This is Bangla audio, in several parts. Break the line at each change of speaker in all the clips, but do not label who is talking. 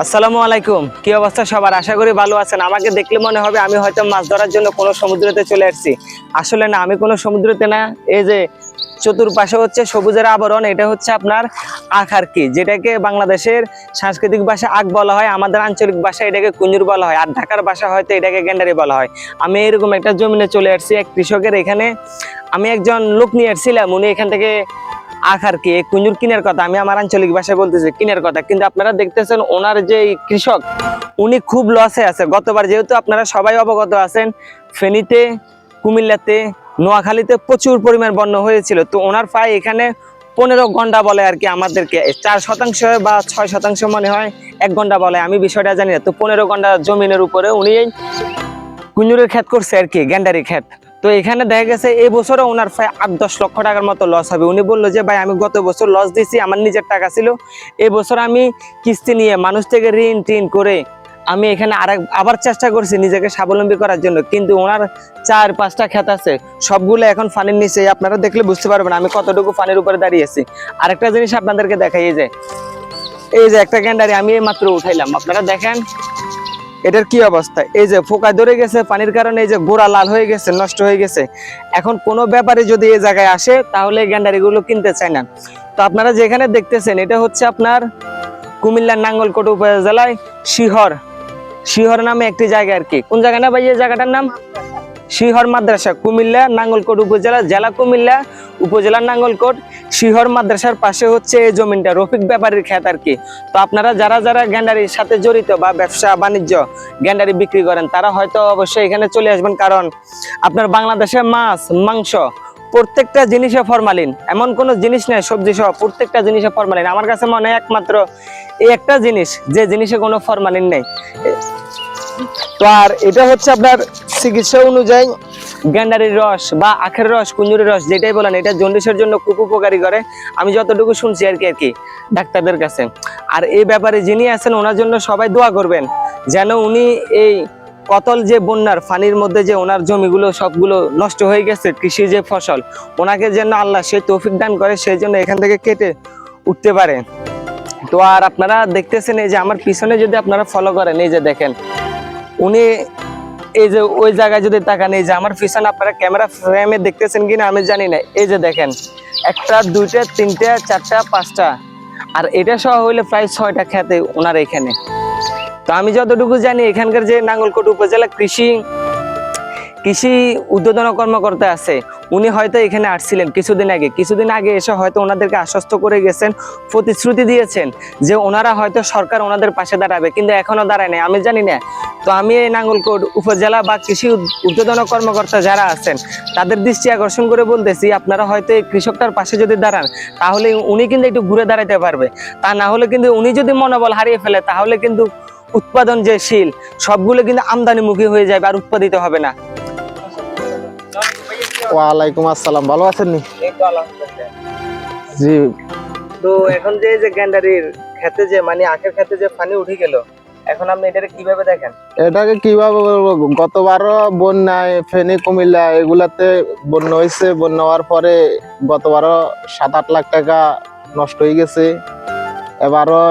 আসসালামু আলাইকুম। কি অবস্থা সবার? আশা করি ভালো আছেন। আমাকে দেখলে মনে হবে আমি হয়তো মাছ ধরার জন্য কোনো সমুদ্রতে চলে আসছি। আসলে না, আমি কোনো সমুদ্রতে না, এই যে চতুর্পাশে হচ্ছে সবুজের আবরণ, এটা হচ্ছে আপনার আখ আর কি যেটাকে বাংলাদেশের সাংস্কৃতিক ভাষা আখ বলা হয়, আমাদের আঞ্চলিক ভাষা এটাকে কুঞ্জুর বলা হয়, আর ঢাকার ভাষা হয়তো এটাকে গেন্ডারি বলা হয়। আমি এরকম একটা জমিনে চলে আসছি, এক কৃষকের এখানে। আমি একজন লোক নিয়ে আসছিলাম, উনি এখান থেকে আখ আর কি, কুঞ্জুর কিনের কথা, আমি আমার আঞ্চলিক ভাষায় বলতেছি, কিনের কথা। কিন্তু আপনারা দেখতেছেন ওনার যে কৃষক, উনি খুব লসে আছে। গতবার যেহেতু আপনারা সবাই অবগত আছেন, ফেনীতে, কুমিল্লাতে, নোয়াখালীতে প্রচুর পরিমাণ বন্য হয়েছিল। তো ওনার প্রায় এখানে পনেরো ঘণ্টা বলে আর কি আমাদেরকে, চার শতাংশ বা ছয় শতাংশ মনে হয়, এক ঘণ্টা বলে। আমি বিষয়টা জানি না। তো পনেরো ঘণ্টা জমিনের উপরে উনি কুঞ্জুরের ক্ষেত করছে আর কি গ্যান্ডারি ক্ষেত। তো এখানে দেখা গেছে এই বছরও ওনার প্রায় আট, দশ লক্ষ টাকার মতো লস হবে। উনি বলল যে, ভাই, আমি গত বছর লস দিয়েছি, আমার নিজের টাকা ছিল। এই বছর আমি কিস্তি নিয়ে মানুষ থেকে ঋণ টিন করে আমি এখানে আরেক, আবার চেষ্টা করছি নিজেকে স্বাবলম্বী করার জন্য। কিন্তু ওনার চার, পাঁচটা ক্ষেত আছে। সবগুলো এখন ফানির নিচে। আপনারা দেখলে বুঝতে পারবেন আমি কতটুকু ফানির উপরে দাঁড়িয়েছি আরেকটা জিনিস আপনাদেরকে দেখাই যে, এই যে একটা গ্যান্ডারি আমি এই মাত্র উঠাইলাম। আপনারা দেখেন এটার কি অবস্থা? এই যে ফোকায় ধরে গেছে, পানির কারণে এই যে গোড়া লাল হয়ে গেছে, নষ্ট হয়ে গেছে। এখন কোনো ব্যাপারে যদি এই জায়গায় আসে, তাহলে গ্যান্ডারিগুলো কিনতে চায় না। তো আপনারা যেখানে দেখতেছেন, এটা হচ্ছে আপনার কুমিল্লার নাঙ্গলকোট উপজেলায় শিহর। শিহর নামে একটি জায়গা আর কি। কোন জায়গা না ভাই, এই জায়গাটার নাম? শিহর মাদ্রাসা, কুমিল্লা নাঙ্গলকোট উপজেলা, জেলা কুমিল্লা উপজেলার নাঙ্গলকোট। শিহর মাদ্রাসার পাশে হচ্ছে এই জমিনটা, রফিক ব্যাপারীর ক্ষেত আর কি। তো আপনারা যারা যারা গ্যান্ডারির সাথে জড়িত বা ব্যবসা বাণিজ্য গ্যান্ডারি বিক্রি করেন, তারা হয়তো অবশ্যই এখানে চলে আসবেন। কারণ আপনার বাংলাদেশে মাছ, মাংস প্রত্যেকটা জিনিসে ফরমালিন এমন কোনো জিনিস নেই সবজি সহ প্রত্যেকটা জিনিসে ফরমালিন আমার কাছে মনে হয় একমাত্র এই একটা জিনিস, যে জিনিসে কোনো ফরমালিন নেই। তো আর এটা হচ্ছে আপনার চিকিৎসা অনুযায়ী গ্যান্ডারির রস বা আখের রস কুঞ্জুরের রস, যেটাই বলেন, এটা জন্ডিসের জন্য খুব উপকারী করে। আমি যতটুকু শুনছি আর কি আর কি, ডাক্তারদের কাছে। আর এই ব্যাপারে যিনি আছেন, ওনার জন্য সবাই দোয়া করবেন, যেন উনি এই কতল যে বন্যার ফানির মধ্যে যে ওনার জমিগুলো সবগুলো নষ্ট হয়ে গেছে, কৃষি যে ফসল, ওনাকে যেন আল্লাহ সে তৌফিক দান করে, সেই জন্য এখান থেকে কেটে উঠতে পারে। তো আর আপনারা দেখতেছেন, এই যে আমার পিছনে যদি আপনারা ফলো করেন, এই যে দেখেন, উনি এই যে ওই জায়গায় যদি তাকান, এই যে আমার পিছনে আপনারা ক্যামেরা ফ্রেমে দেখতেছেন কিনা আমি জানি না। এই যে দেখেন, একটা, দুইটা, তিনটা, চারটা, পাঁচটা। আর এটা সহ হইলে প্রায় ছয়টা খেতে ওনার এখানে। তো আমি যতটুকু জানি, এখানকার যে নাঙ্গলকোট উপজেলা কৃষি কৃষি উদ্বোধন কর্মকর্তা আছে, উনি হয়তো এখানে আসছিলেন কিছুদিন আগে। কিছুদিন আগে এসে হয়তো ওনাদেরকে আশ্বস্ত করে গেছেন, প্রতিশ্রুতি দিয়েছেন যে ওনারা হয়তো সরকার ওনাদের পাশে দাঁড়াবে, কিন্তু এখনও দাঁড়ায় নাই। আমি জানি না। তো আমি এই নাঙ্গলকোট উপজেলা বা কৃষি উদ- উদ্বোধন কর্মকর্তা যারা আছেন, তাদের দৃষ্টি আকর্ষণ করে বলতেছি, আপনারা হয়তো এই কৃষকটার পাশে যদি দাঁড়ান, তাহলে উনি কিন্তু একটু ঘুরে দাঁড়াতে পারবে। তা না হলে কিন্তু উনি যদি মনোবল হারিয়ে ফেলে, তাহলে কিন্তু উৎপাদন যে শিল সবগুলো কিন্তু আমদানিমুখী হয়ে যাবে আর উৎপাদিত হবে না।
ওয়ালাইকুম আসসালাম। ভালো আছেন নি? জি।
তো এখন যে এই যে গ্যান্ডারির খেতে যে মানে আখের খেতে যে পানি উঠে গেল এখন আপনি এটাকে কীভাবে দেখেন?
এটাকে কীভাবে বলব? গতবারও বন্যায় ফেনী কুমিল্লা এগুলাতে বন্যা হয়েছে বন্যা হওয়ার পরে গতবারও সাত আট লাখ টাকা নষ্ট হয়ে গেছে। এবারও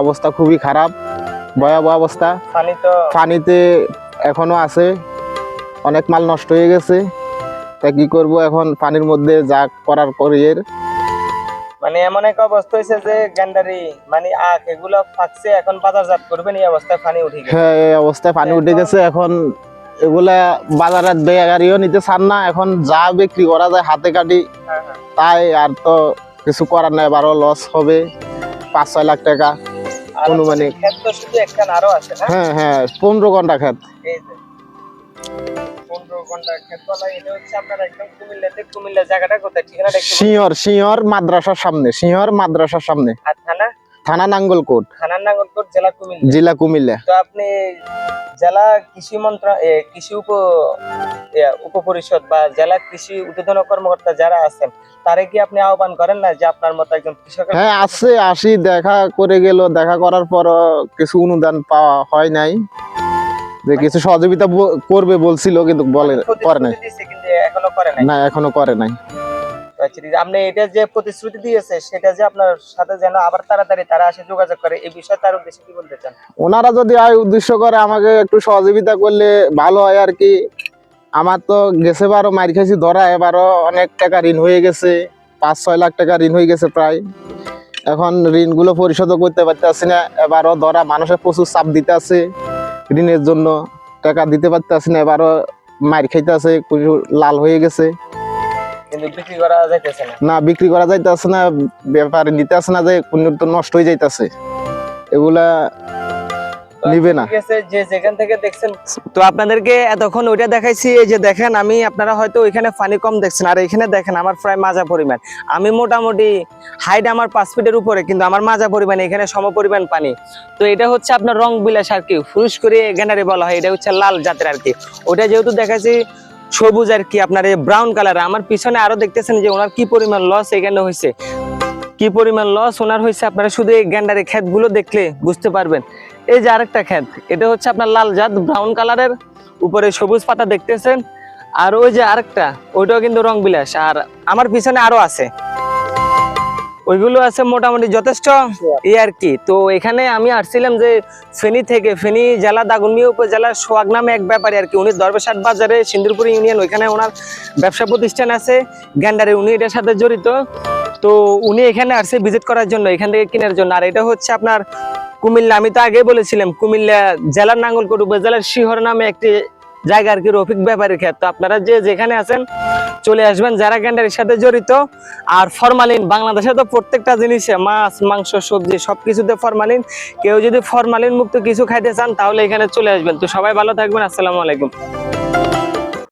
অবস্থা খুবই খারাপ। ভয়াবহ অবস্থা।
পানি তো
পানিতে এখনও আছে। অনেক মাল নষ্ট হয়ে গেছে। তা কি করব এখন? পানির মধ্যে যা করার করিয়ের
মানে এমন এক অবস্থা হয়েছে যে গ্যান্ডারি মানে আখ এগুলো ফাঁকছে এখন বাজারজাত করবেন এই অবস্থায় পানি উঠে গেছে।
হ্যাঁ এই অবস্থায় পানি উঠে গেছে এখন এগুলা বাজারে বেগারিও নিতে চান না এখন যা বিক্রি করা যায় হাতে কাটি
হ্যাঁ, হ্যাঁ।
তাই আর তো কিছু করার নাই এবারও লস হবে পাঁচ ছয় লাখ টাকা। অনুমানিক। হ্যাঁ হ্যাঁ পনেরো ঘণ্টা খেত সিংহর সিংহর মাদ্রাসার সামনে সিংহর মাদ্রাসার সামনে।
থানা?
থানা নাঙ্গলকোট।
থানার নাঙ্গলকোট জেলা কুমিল্লা।
জেলা কুমিল্লা।
তো আপনি জেলা কৃষি মন্ত্র কৃষি উপ উপপরিষদ বা জেলা কৃষি উদ্বোধন কর্মকর্তা যারা আছেন তারে কি আপনি আহ্বান করেন না যে আপনার মতো একজন কৃষকের
হ্যাঁ আছে আসি দেখা করে গেল দেখা করার পর কিছু অনুদান পাওয়া হয় নাই। যে কিছু সহযোগিতা করবে বলছিল কিন্তু বলে করে নাই।
এখনও করে নাই।
না এখনও করে নাই।
আপনি এটা যে প্রতিশ্রুতি দিয়েছে সেটা যে আপনার সাথে যেন আবার তাড়াতাড়ি তারা আসে যোগাযোগ করে এই বিষয়ে তার উদ্দেশ্যে কি বলতে চান?
ওনারা যদি আয় উদ্দেশ্য করে আমাকে একটু সহযোগিতা করলে ভালো হয় আর কি। আমার তো গেছে বারো মার খাইছি ধরা এবারও অনেক টাকা ঋণ হয়ে গেছে পাঁচ ছয় লাখ টাকা ঋণ হয়ে গেছে প্রায়। এখন ঋণগুলো পরিশোধও করতে পারতেছি না এবারও ধরা মানুষের প্রচুর চাপ দিতে আছে। ঋণের জন্য টাকা দিতে পারতেছি না এবারও মার খাইতে আছে লাল হয়ে গেছে।
বিক্রি না।
না বিক্রি করা যাইতেছে না ব্যাপারে নিতে আসে না যে কোনো তো নষ্ট হয়ে যাইতেছে। এগুলা নিবে না।
যে যেখান থেকে দেখছেন তো আপনাদেরকে এতক্ষণ ওইটা দেখাইছি এই যে দেখেন আমি আপনারা হয়তো ওইখানে পানি কম দেখছেন আর এখানে দেখেন আমার প্রায় মাজা পরিমাণ। আমি মোটামুটি হাইট আমার পাঁচ ফিটের উপরে কিন্তু আমার মাজা পরিমাণ এখানে সম পরিমাণ পানি। তো এটা হচ্ছে আপনার রং বিলাস আর কি ফুরুস করে গ্যানারি বলা হয় এটা হচ্ছে লাল জাতের আর কি। ওটা যেহেতু দেখাচ্ছি সবুজ আর কি আপনার এই ব্রাউন কালার আমার পিছনে আরও দেখতেছেন যে ওনার কি পরিমাণ লস এখানে হয়েছে কি পরিমাণ লস ওনার হয়েছে আপনারা শুধু এই গ্যান্ডারি ক্ষেতগুলো দেখলে বুঝতে পারবেন। এই যে আরেকটা ক্ষেত এটা হচ্ছে আপনার লাল জাত ব্রাউন কালারের উপরে সবুজ পাতা দেখতেছেন। আর ওই যে আরেকটা ওইটাও কিন্তু রং বিলাস। আর আমার পিছনে আরও আছে। ওইগুলো আছে মোটামুটি যথেষ্ট ই আর কি। তো এখানে আমি আসছিলাম যে ফেনী থেকে ফেনী জেলা দাগনমিয়া উপজেলার সোয়াগ নামে এক ব্যাপারী আর কি। উনি দরবেশাট বাজারে সিন্দুরপুর ইউনিয়ন ওইখানে ওনার ব্যবসা প্রতিষ্ঠান আছে। গ্যান্ডারে উনি এটার সাথে জড়িত। তো উনি এখানে আসছে ভিজিট করার জন্য, এখান থেকে কেনার জন্য। আর এটা হচ্ছে আপনার কুমিল্লা, আমি তো আগে বলেছিলাম, কুমিল্লা জেলার নাঙ্গলকোট উপজেলার শিহর নামে একটি জায়গা আর কি, রফিক ব্যাপারীর ক্ষেত। তো আপনারা যে যেখানে আছেন, চলে আসবেন, যারা গ্যান্ডারির সাথে জড়িত। আর ফরমালিন বাংলাদেশে তো প্রত্যেকটা জিনিসে মাছ, মাংস, সবজি, সবকিছুতে ফরমালিন কেউ যদি ফরমালিন মুক্ত কিছু খাইতে চান, তাহলে এখানে চলে আসবেন। তো সবাই ভালো থাকবেন, আসসালামু আলাইকুম।